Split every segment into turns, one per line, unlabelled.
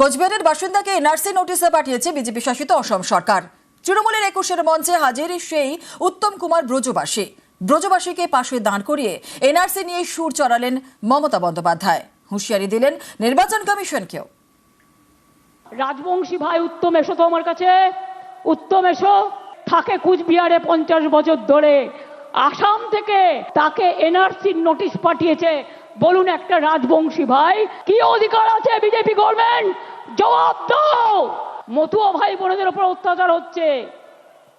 কোচবিহারের বাসিন্দাকে এনআরসি নোটিশে পাঠিয়েছে বিজেপি শাসিত অসম সরকার। তৃণমূলের একুশের মঞ্চে হাজির সেই উত্তম কুমার ব্রজবাসী। ব্রজবাসীকে পাশে দাঁড় করিয়ে এনআরসি নিয়ে সুর চড়ালেন মমতা বন্দ্যোপাধ্যায়। হুঁশিয়ারি দিলেন নির্বাচন কমিশনকেও।
রাজবংশী ভাই, উত্তম এসো তো আমার কাছে। উত্তম এসো। থাকে কুচবিহারে পঞ্চাশ বছর ধরে। আসাম থেকে তাকে এনআরসির নোটিশ পাঠিয়েছে বলুন একটা রাজবংশী ভাই, কি অধিকার আছে বিজেপি গভর্নমেন্ট? জবাব দাও! মতুয়া ভাই বোনদের উপর অত্যাচার হচ্ছে।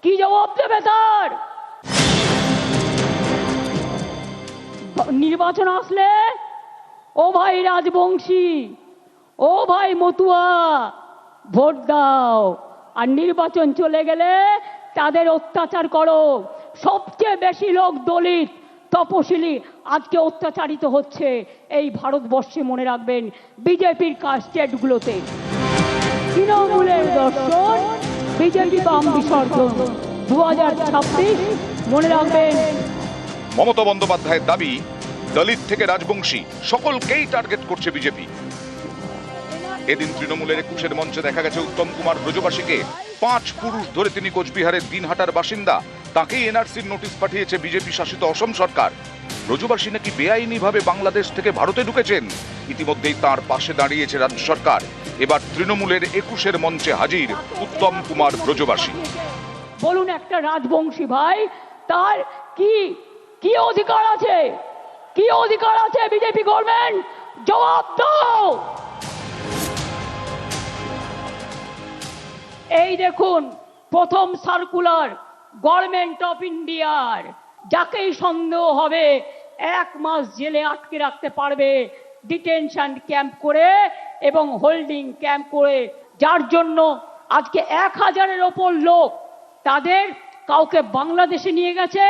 কি জবাব দেবে তার? নির্বাচন আসলে? ও ভাই রাজবংশী, ও ভাই মতুয়া, ভোট দাও। আর নির্বাচন চলে গেলে তাদের অত্যাচার করো। সবচেয়ে বেশি লোক দলিত, তপশিলি। আজকে অত্যাচারিত হচ্ছে এই ভারতবর্ষে, মনে রাখবেন, বিজেপির কাজ স্টেটগুলোতে তৃণমূলের দর্শন, বিজেপি বাম বিসর্জন। দু হাজার ছাব্বিশ, মনে রাখবেন।
মমতা বন্দ্যোপাধ্যায়ের দাবি, দলিত থেকে রাজবংশী, সকলকেই টার্গেট করছে বিজেপি। এদিন তৃণমূলের একুশের মঞ্চে দেখা গেছে উত্তম কুমার ব্রজবাসীকে পাঁচ পুরুষ ধরে তিনি কোচবিহারের দিনহাটার বাসিন্দা তাকেই এনআরসির নোটিশ পাঠিয়েছে বিজেপি শাসিত অসম সরকার। ব্রজবাসী নাকি বেআইনিভাবে বাংলাদেশ থেকে ভারতে ঢুকেছেন। ইতিমধ্যেই তার পাশে দাঁড়িয়েছে রাজ্য সরকার। এবার তৃণমূলের একুশের মঞ্চে হাজির উত্তম কুমার ব্রজবাসী।
বলুন একটা রাজবংশী ভাই, তার কি কি অধিকার আছে? কি অধিকার আছে বিজেপি গভর্নমেন্ট জবাব দাও! এই দেখুন, প্রথম সার্কুলার গভর্নমেন্ট অফ ইন্ডিয়ার যাকেই সন্দেহ হবে, এক মাস জেলে আটকে রাখতে পারবে ডিটেনশন ক্যাম্প করে এবং হোল্ডিং ক্যাম্প করে। যার জন্য আজকে এক হাজারের ওপর লোক তাদের কাউকে বাংলাদেশে নিয়ে গেছে,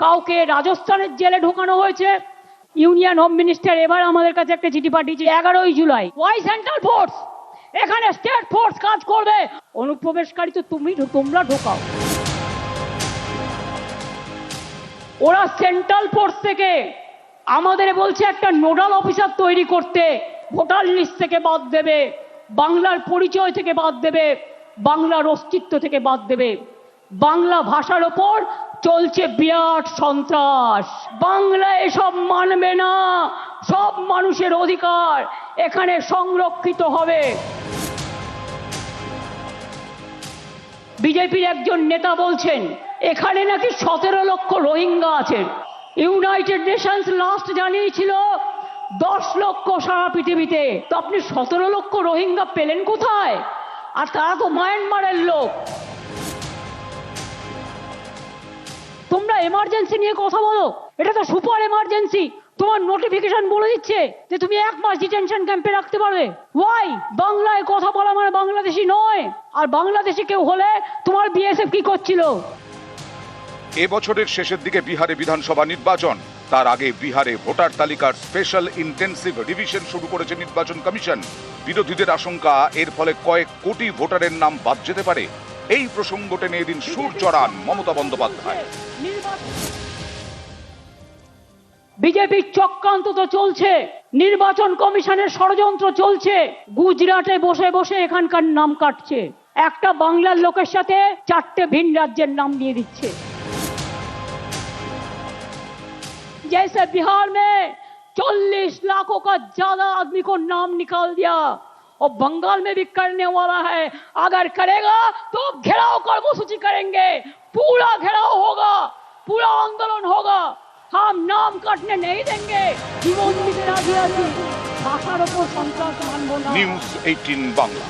কাউকে রাজস্থানের জেলে ঢোকানো হয়েছে। ইউনিয়ন হোম মিনিস্টার এবার আমাদের কাছে একটা চিঠি পাঠিয়েছে, এগারোই জুলাই। ওয়াই সেন্ট্রাল ফোর্স এখানে স্টেট ফোর্স কাজ করবে। অনুপ্রবেশকারী তো তুমি, তোমরা ঢোকাও। ওরা সেন্ট্রাল ফোর্স থেকে আমাদের বলছে একটা নোডাল অফিসার তৈরি করতে, ভোটার লিস্ট থেকে বাদ দেবে, বাংলার পরিচয় থেকে বাদ দেবে, বাংলার অস্তিত্ব থেকে বাদ দেবে। বাংলা ভাষার ওপর চলছে বিরাট সন্ত্রাস। বাংলা এসব মানবে না, সব মানুষের অধিকার এখানে সংরক্ষিত হবে। বিজেপির একজন নেতা বলছেন এখানে নাকি সতেরো লক্ষ রোহিঙ্গা আছেন ইউনাইটেড নেশনস লাস্ট জানিয়েছিল, দশ লক্ষ সারা পৃথিবীতে। তো আপনি সতেরো লক্ষ রোহিঙ্গা পেলেন কোথায়? আর তারা তো মায়ানমারের লোক। তোমরা এমার্জেন্সি নিয়ে কথা বলো। এটা তো সুপার এমার্জেন্সি তোমার নোটিফিকেশন বলে দিচ্ছে যে তুমি এক মাস ডিটেনশন ক্যাম্পে রাখতে পারবে। ওয়াই বাংলায় কথা বলা মানে বাংলাদেশি নয়। আর বাংলাদেশি কেউ হলে তোমার বিএসএফ কি করছিল?
এ বছরের শেষের দিকে বিহারে বিধানসভা নির্বাচন। তার আগে বিহারে ভোটার তালিকার স্পেশাল ইন্টেন্সিভ রিভিশন শুরু করেছে নির্বাচন কমিশন। বিরোধীদের আশঙ্কা, এর ফলে কয়েক কোটি ভোটারের নাম বাদ যেতে পারে। এই প্রসঙ্গ টেনে এদিন সুর চড়ান মমতা বন্দ্যোপাধ্যায়।
বিজেপির চক্রান্ত তো চলছে। নির্বাচন কমিশনের ষড়যন্ত্র চলছে। গুজরাটে বসে বসে এখানকার নাম কাটছে। একটা বাংলার লোকের সাথে চারটে ভিন রাজ্যের নাম দিয়ে দিচ্ছে। जैसे बिहार में 40 लाखों का ज्यादा आदमी को नाम निकाल दिया और बंगाल में भी करने वाला है अगर करेगा तो घेराव कर्मसूची करेंगे पूरा घेराव होगा पूरा आंदोलन होगा हम नाम काटने नहीं देंगे জীবন দিতে রাজি আছি ভাষার ওপর সন্ত্রাস মানব না
নিউজ এইটিন বাংলা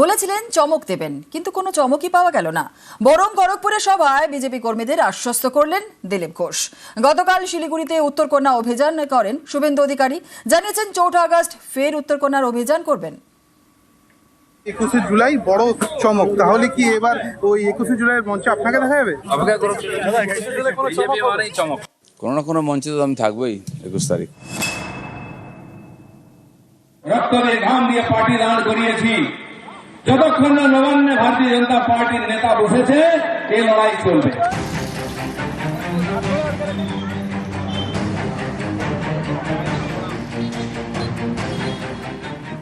বলেছিলেন চমক দেবেন কিন্তু কোনো চমকই পাওয়া গেল না। বরং খড়গপুরে সভায় বিজেপি কর্মীদের আশ্বস্ত করলেন দিলীপ ঘোষ। গতকাল শিলিগুড়িতে উত্তরকন্যা অভিযান করেন শুভেন্দু অধিকারী। জানিয়েছেন চৌঠা আগস্ট ফের উত্তরকন্যার অভিযান করবেন।
একুশে জুলাই বড় চমক তাহলে কি এবার ওই একুশে জুলাইয়ের মঞ্চে আপনাকে দেখা যাবে?
কোনো না কোনো মঞ্চে তো আমি থাকবোই একুশ তারিখ।
রক্তকে ঘাম দিয়ে পার্টি দাঁড় করিয়েছি। যতক্ষণ না নবান্নে ভারতীয় জনতা পার্টির নেতা বসেছে, এই লড়াই চলবে।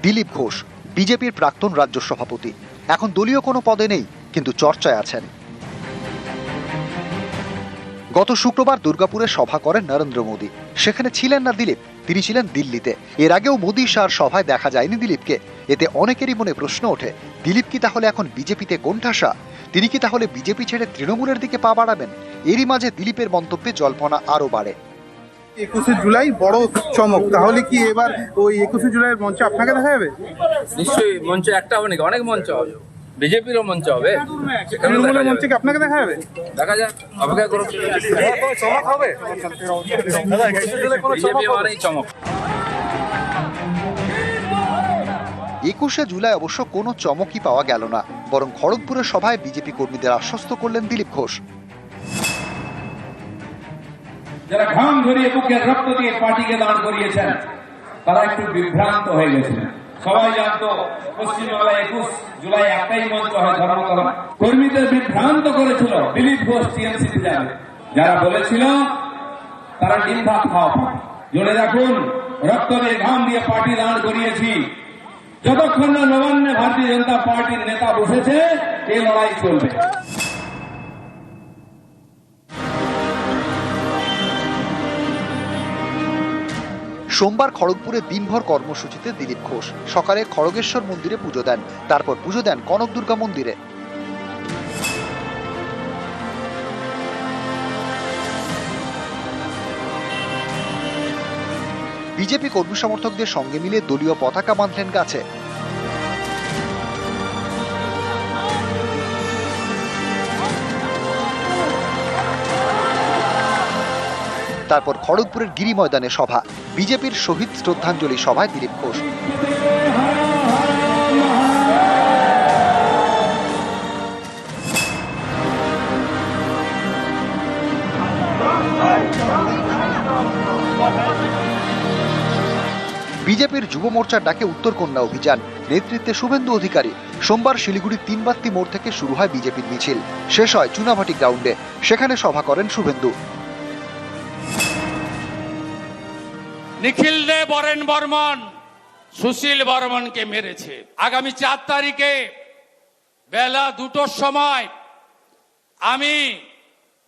দিলীপ ঘোষ, বিজেপির প্রাক্তন রাজ্য সভাপতি। এখন দলীয় কোনো পদে নেই, কিন্তু চর্চায় আছেন। গত শুক্রবার দুর্গাপুরে সভা করেন নরেন্দ্র মোদী। সেখানে ছিলেন না দিলীপ, তিনি ছিলেন দিল্লিতে। এর আগেও মোদী শাহর সভায় দেখা যায়নি দিলীপকে। এতে অনেকেরই মনে প্রশ্ন ওঠে দিলীপ কি তাহলে এখন বিজেপিতে কোণঠাসা? তিনি কি তাহলে বিজেপি ছেড়ে তৃণমূলের দিকে পা বাড়াবেন? এরই মাঝে দিলীপের মন্তব্যে জল্পনা আরও বাড়ে।
একুশে জুলাই বড় চমক। তাহলে কি এবার ওই একুশে জুলাইয়ের মঞ্চে আপনাকে দেখা যাবে?
নিশ্চয়ই মঞ্চ একটা হবে অনেক মঞ্চ হবে। বিজেপিরও মঞ্চ হবে।
তৃণমূলের মঞ্চে কি আপনাকে দেখা যাবে?
দেখা যাক। অপেক্ষা করুন। চমক হবে? বিজেপি চমক।
একুশে জুলাই অবশ্য কোনো চমকই পাওয়া গেল না, বরং খড়গপুরের সভায় বিজেপি কর্মীদের আশ্বস্ত করলেন দিলীপ ঘোষ।
যারা ঘাম ঝরিয়ে বুকের রক্ত দিয়ে পার্টিকে দাঁড় করিয়েছেন, তারা একটু বিভ্রান্ত হয়ে গেছিলেন সবাই জানতো, পশ্চিমবাংলায় একুশ জুলাই একটাই মঞ্চ হয় ধর্মতলা। কর্মীদের বিভ্রান্ত করেছিল দিলীপ ঘোষ টিএমসিতে যাবে যারা বলেছিল, তারা ডিম ভাত খাওয়া জোরে রাখুন রক্ত দিয়ে ঘাম দিয়ে পার্টি দাঁড় করিয়েছি। যতক্ষণ না নবান্নে ভারতীয় জনতা পার্টির নেতা বসেছে, এই লড়াই চলবে।
সোমবার খড়গপুরে দিনভর কর্মসূচিতে দিলীপ ঘোষ। সকালে খড়গেশ্বর মন্দিরে পুজো দেন। তারপর পুজো দেন কনক দুর্গা মন্দিরে। বিজেপি কর্মী সমর্থকদের সঙ্গে মিলে দলীয় পতাকা বাঁধলেন গাছে। তারপর খড়গপুরের গিরি ময়দানে সভা। বিজেপির শহীদ শ্রদ্ধাঞ্জলি সভায় দিলীপ ঘোষ। বিজেপির যুব মোর্চার ডাকে উত্তরকন্যা অভিযান। নেতৃত্বে শুভেন্দু অধিকারী। সোমবার শিলিগুড়ির তিনবাত্তি মোড় থেকে শুরু হয় বিজেপির মিছিল। শেষ হয় চুনাভাটি গ্রাউন্ডে। সেখানে সভা করেন শুভেন্দু।
নিখিল দে বরেন বর্মন, সুশীল বর্মনকে মেরেছে। আগামী চার তারিখে বেলা দুটোর সময় আমি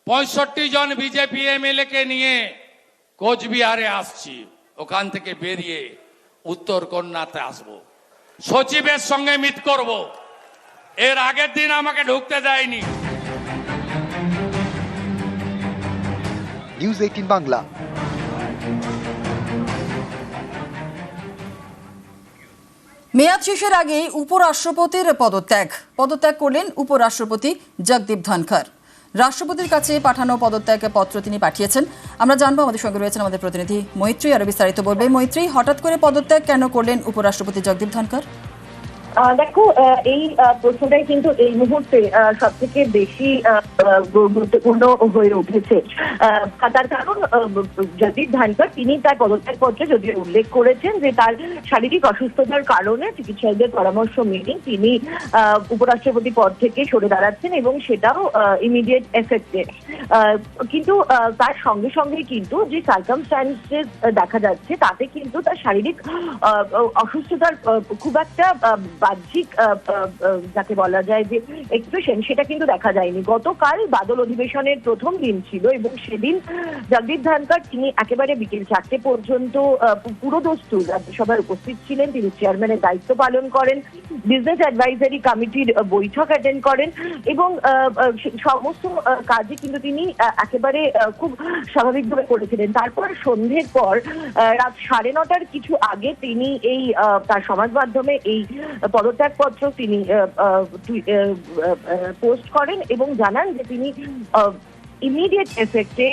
পঁয়ষট্টি জন বিজেপি এমএলএ কে নিয়ে কোচবিহারে আসছি। ওখান থেকে বেরিয়ে উত্তর কন্যাতে আসব। সচিবের সঙ্গে মিট করব। এর আগের দিন আমাকে ঢুকতে দেয়নি।
News eighteen Bangla.
মেয়াদ শেষের আগেই উপরাষ্ট্রপতির পদত্যাগ। পদত্যাগ করলেন উপরাষ্ট্রপতি জগদীপ ধনখড়। রাষ্ট্রপতির কাছে পাঠানো পদত্যাগ পত্র তিনি পাঠিয়েছেন। আমরা জানব আমাদের সঙ্গে রয়েছেন আমাদের প্রতিনিধি মৈত্রী আরও বিস্তারিত বলবে। মৈত্রী হঠাৎ করে পদত্যাগ কেন করলেন উপরাষ্ট্রপতি জগদীপ
আহ, দেখো এই প্রশ্নটাই কিন্তু এই মুহূর্তে সব থেকে বেশি গুরুত্বপূর্ণ হয়ে উঠেছে। তার কারণ জগদীপ ধানকর তিনি তার পদত্যাগ পত্রে যদিও উল্লেখ করেছেন যে তার শারীরিক অসুস্থতার কারণে চিকিৎসকদের পরামর্শ মেনে তিনি উপরাষ্ট্রপতি পদ থেকে সরে দাঁড়াচ্ছেন এবং সেটাও ইমিডিয়েট এফেক্টে কিন্তু তার সঙ্গে সঙ্গে কিন্তু যে সার্কামস্টান্সেস দেখা যাচ্ছে, তাতে কিন্তু তার শারীরিক অসুস্থতার খুব একটা বাহ্যিক যাকে বলা যায় যে এক্সপ্রেশন সেটা কিন্তু দেখা যায়নি। গতকাল বাদল অধিবেশনের প্রথম দিন ছিল এবং সেদিন জগদীপ ধানকর তিনি একেবারে বিকেল চারটে পর্যন্ত আহ, পু- পুরোদস্তু রাজ্যসভায় উপস্থিত ছিলেন। তিনি চেয়ারম্যানের দায়িত্ব পালন করেন বিজনেস অ্যাডভাইজারি কমিটির বৈঠক অ্যাটেন্ড করেন এবং সমস্ত কাজে কিন্তু তিনি একেবারে খুব স্বাভাবিকভাবে করেছিলেন। তারপর সন্ধ্যের পর রাত সাড়ে নটার কিছু আগে তিনি এই তার সমাজ মাধ্যমে এই পদত্যাগপত্র তিনি পোস্ট করেন এবং জানান যে তিনি ইমিডিয়েট এফেক্টে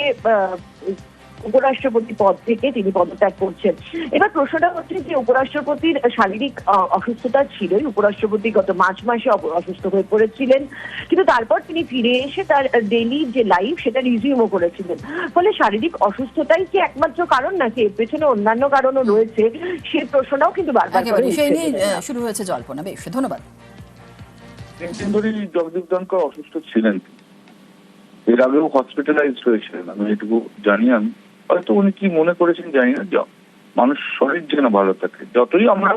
উপরাষ্ট্রপতি পদ থেকে তিনি পদত্যাগ করছেন। এবার প্রশ্নটা হচ্ছে যে উপরাষ্ট্রপতির শারীরিক আহ, অসুস্থতা ছিলই। উপরাষ্ট্রপতি গত মার্চ মাসে অসুস্থ হয়ে পড়েছিলেন। কিন্তু তারপর তিনি ফিরে এসে তার ডেইলি যে লাইফ সেটা রিজিউমও করেছিলেন। ফলে শারীরিক অসুস্থতাই কি একমাত্র কারণ নাকি এর পেছনে অন্যান্য কারণও রয়েছে? সেই প্রশ্নটাও কিন্তু বারবার।
নিয়ে শুরু হয়েছে জল্পনা। বেশ ধন্যবাদ।
একদিন জগদীপ ধনকর অসুস্থ ছিলেন। এর আগেও হসপিটালাইজড হয়েছিলেন। আমি এটুকু জানি আমি হয়তো উনি কি মনে করেছেন জানি না মানুষ শরীর যেন ভালো থাকে। যতই আমরা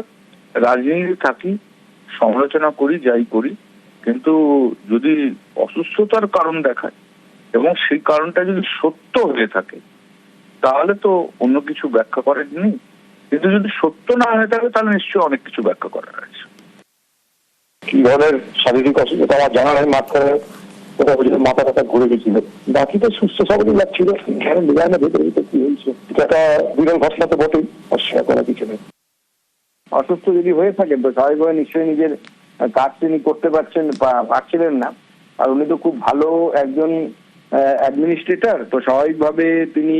রাজনীতি থাকি, সমালোচনা করি, যাই করি, কিন্তু যদি অসুস্থতার কারণ দেখায় এবং সেই কারণটা যদি সত্য হয়ে থাকে, তাহলে তো অন্য কিছু ব্যাখ্যা করার নেই। কিন্তু যদি সত্য না হয়ে থাকে, তাহলে নিশ্চয়ই অনেক কিছু ব্যাখ্যা করার আছে।
কি ধরনের শারীরিক অসুবিধা আমার জানা নাই মাঝখানে মাথা টাথা ঘুরে গেছিল। বাকি তো সুস্থ সবরই লাগছিল। কারণ বিদায় না ভেতরে কি হয়েছে? একটা বিরল ঘটনা তো বটেই, অস্বীকার করা কিছু নেই।
অসুস্থ যদি হয়ে থাকেন, তো স্বাভাবিকভাবে নিশ্চয়ই নিজের কাজ তিনি করতে পারছেন পারছিলেন না। আর উনি তো খুব ভালো একজন অ্যাডমিনিস্ট্রেটর তো স্বাভাবিকভাবে তিনি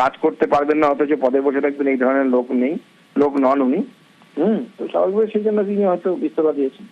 কাজ করতে পারবেন না, অথচ পদে বসে থাকবেন, এই ধরনের লোক নেই, লোক নন উনি। হুম, তো স্বাভাবিকভাবে সেই জন্য তিনি হয়তো ইস্তফা দিয়েছেন